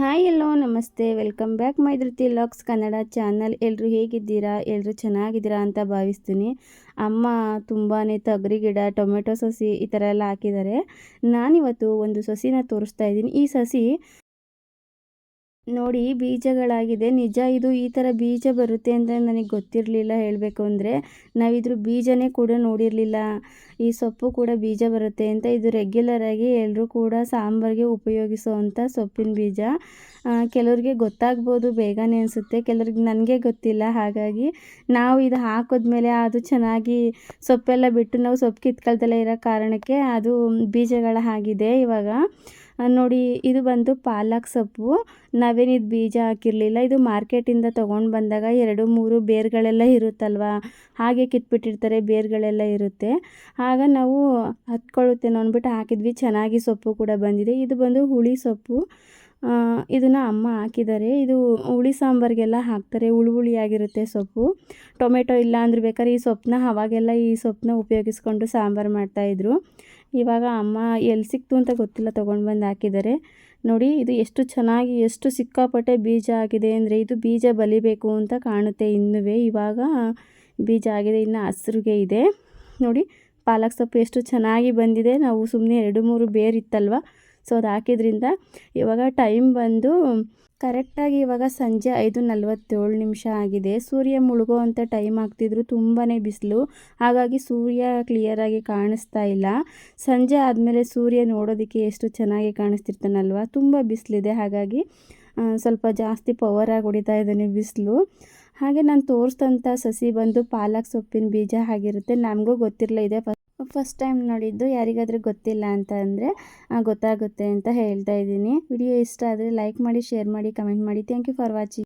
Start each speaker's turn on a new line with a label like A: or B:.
A: Hi ಎಲ್ಲೋ, ನಮಸ್ತೆ. Welcome back ಮೈದೃತಿ ಲಾಕ್ಸ್ ಕನ್ನಡ ಚಾನಲ್. ಎಲ್ಲರೂ ಹೇಗಿದ್ದೀರಾ? ಎಲ್ಲರೂ ಚೆನ್ನಾಗಿದ್ದೀರಾ ಅಂತ ಭಾವಿಸ್ತೀನಿ. ಅಮ್ಮ ತುಂಬಾ ತೊಗರಿ ಗಿಡ, ಟೊಮೆಟೊ ಸಸಿ ಈ ಥರ ಎಲ್ಲ ಹಾಕಿದ್ದಾರೆ. ನಾನಿವತ್ತು ಒಂದು ಸಸಿನ ತೋರಿಸ್ತಾ ಇದ್ದೀನಿ. ಈ ಸಸಿ ನೋಡಿ, ಬೀಜಗಳಾಗಿದೆ. ನಿಜ ಇದು ಈ ಥರ ಬೀಜ ಬರುತ್ತೆ ಅಂತ ನನಗೆ ಗೊತ್ತಿರಲಿಲ್ಲ. ಹೇಳಬೇಕು ಅಂದರೆ, ನಾವಿದ್ರ ಬೀಜನೇ ಕೂಡ ನೋಡಿರಲಿಲ್ಲ. ಈ ಸೊಪ್ಪು ಕೂಡ ಬೀಜ ಬರುತ್ತೆ ಅಂತ ಇದು ರೆಗ್ಯುಲರಾಗಿ ಎಲ್ಲರೂ ಕೂಡ ಸಾಂಬಾರಿಗೆ ಉಪಯೋಗಿಸುವಂಥ ಸೊಪ್ಪಿನ ಬೀಜ. ಕೆಲವ್ರಿಗೆ ಗೊತ್ತಾಗ್ಬೋದು, ಬೇಗನೆ ಅನಿಸುತ್ತೆ. ಕೆಲವ್ರಿಗೆ ನನಗೆ ಗೊತ್ತಿಲ್ಲ. ಹಾಗಾಗಿ ನಾವು ಇದು ಹಾಕಿದ್ಮೇಲೆ ಅದು ಚೆನ್ನಾಗಿ ಸೊಪ್ಪೆಲ್ಲ ಬಿಟ್ಟು ನಾವು ಸೊಪ್ಪು ಕಿತ್ಕೊಳ್ದಲ್ಲೇ ಇರೋ ಕಾರಣಕ್ಕೆ ಅದು ಬೀಜಗಳ ಆಗಿದೆ ಇವಾಗ. ನೋಡಿ, ಇದು ಬಂದು ಪಾಲಕ್ ಸೊಪ್ಪು. ನಾವೇನಿದ ಬೀಜ ಹಾಕಿರಲಿಲ್ಲ. ಇದು ಮಾರ್ಕೆಟಿಂದ ತೊಗೊಂಡು ಬಂದಾಗ ಎರಡು, ಮೂರು ಬೇರುಗಳೆಲ್ಲ ಇರುತ್ತಲ್ವ? ಹಾಗೆ ಕಿತ್ಬಿಟ್ಟಿರ್ತಾರೆ, ಬೇರುಗಳೆಲ್ಲ ಇರುತ್ತೆ. ಆಗ ನಾವು ಹತ್ಕೊಳ್ಳುತ್ತೆ ಅಂದ್ಬಿಟ್ಟು ಹಾಕಿದ್ವಿ. ಚೆನ್ನಾಗಿ ಸೊಪ್ಪು ಕೂಡ ಬಂದಿದೆ. ಇದು ಬಂದು ಹುಳಿ ಸೊಪ್ಪು. ಇದನ್ನು ಅಮ್ಮ ಹಾಕಿದ್ದಾರೆ. ಇದು ಹುಳಿ ಸಾಂಬಾರಿಗೆಲ್ಲ ಹಾಕ್ತಾರೆ. ಹುಳಿ ಆಗಿರುತ್ತೆ ಸೊಪ್ಪು. ಟೊಮೆಟೊ ಇಲ್ಲ ಅಂದ್ರೆ ಬೇಕಾದ್ರೆ ಈ ಸೊಪ್ಪನ್ನ, ಅವಾಗೆಲ್ಲ ಈ ಸೊಪ್ಪನ್ನ ಉಪಯೋಗಿಸ್ಕೊಂಡು ಸಾಂಬಾರು ಮಾಡ್ತಾಯಿದ್ರು ಇವಾಗ ಅಮ್ಮ ಎಲ್ಲಿ ಸಿಕ್ತು ಅಂತ ಗೊತ್ತಿಲ್ಲ, ತೊಗೊಂಡು ಬಂದು ಹಾಕಿದ್ದಾರೆ ನೋಡಿ, ಇದು ಎಷ್ಟು ಚೆನ್ನಾಗಿ, ಎಷ್ಟು ಸಿಕ್ಕಾಪಟ್ಟೆ ಬೀಜ ಆಗಿದೆ ಅಂದರೆ ಇದು ಬೀಜ ಬಲಿಬೇಕು ಅಂತ ಕಾಣುತ್ತೆ ಇನ್ನೂ ಇವಾಗ ಬೀಜ ಆಗಿದೆ, ಇನ್ನು ಹಸ್ರಿಗೆ ಇದೆ. ನೋಡಿ, ಪಾಲಕ್ ಸೊಪ್ಪು ಎಷ್ಟು ಚೆನ್ನಾಗಿ ಬಂದಿದೆ. ನಾವು ಸುಮ್ಮನೆ ಎರಡು ಮೂರು ಬೇರಿತ್ತಲ್ವ? ಸೊ ಅದು ಹಾಕಿದ್ರಿಂದ ಇವಾಗ ಟೈಮ್ ಬಂದು ಕರೆಕ್ಟಾಗಿ ಇವಾಗ ಸಂಜೆ ಐದು ನಲ್ವತ್ತೇಳು ನಿಮಿಷ ಆಗಿದೆ. ಸೂರ್ಯ ಮುಳುಗೋ ಅಂಥ ಟೈಮ್ ಆಗ್ತಿದ್ರು ತುಂಬಾ ಬಿಸಿಲು. ಹಾಗಾಗಿ ಸೂರ್ಯ ಕ್ಲಿಯರಾಗಿ ಕಾಣಿಸ್ತಾ ಇಲ್ಲ. ಸಂಜೆ ಆದಮೇಲೆ ಸೂರ್ಯ ನೋಡೋದಕ್ಕೆ ಎಷ್ಟು ಚೆನ್ನಾಗಿ ಕಾಣಿಸ್ತಿರ್ತಾನಲ್ವ? ತುಂಬ ಬಿಸಿಲಿದೆ. ಹಾಗಾಗಿ ಸ್ವಲ್ಪ ಜಾಸ್ತಿ ಪವರಾಗಿ ಹೊಡಿತಾ ಇದ್ದಾನೆ ಬಿಸಿಲು. ಹಾಗೆ ನಾನು ತೋರಿಸಿದಂಥ ಸಸಿ ಬಂದು ಪಾಲಕ್ ಸೊಪ್ಪಿನ ಬೀಜ ಆಗಿರುತ್ತೆ ನಮಗೂ ಗೊತ್ತಿರಲಿಲ್ಲ ಇದೆ. ಫಸ್ಟ್ ಟೈಮ್ ನೋಡಿದ್ದು ಯಾರಿಗಾದರೂ ಗೊತ್ತಿಲ್ಲ ಅಂತ ಅಂದರೆ ಗೊತ್ತಾಗುತ್ತೆ ಅಂತ ಹೇಳ್ತಾ ಇದ್ದೀನಿ. ವಿಡಿಯೋ ಇಷ್ಟ ಆದರೆ ಲೈಕ್ ಮಾಡಿ, ಶೇರ್ ಮಾಡಿ, ಕಮೆಂಟ್ ಮಾಡಿ. Thank you for watching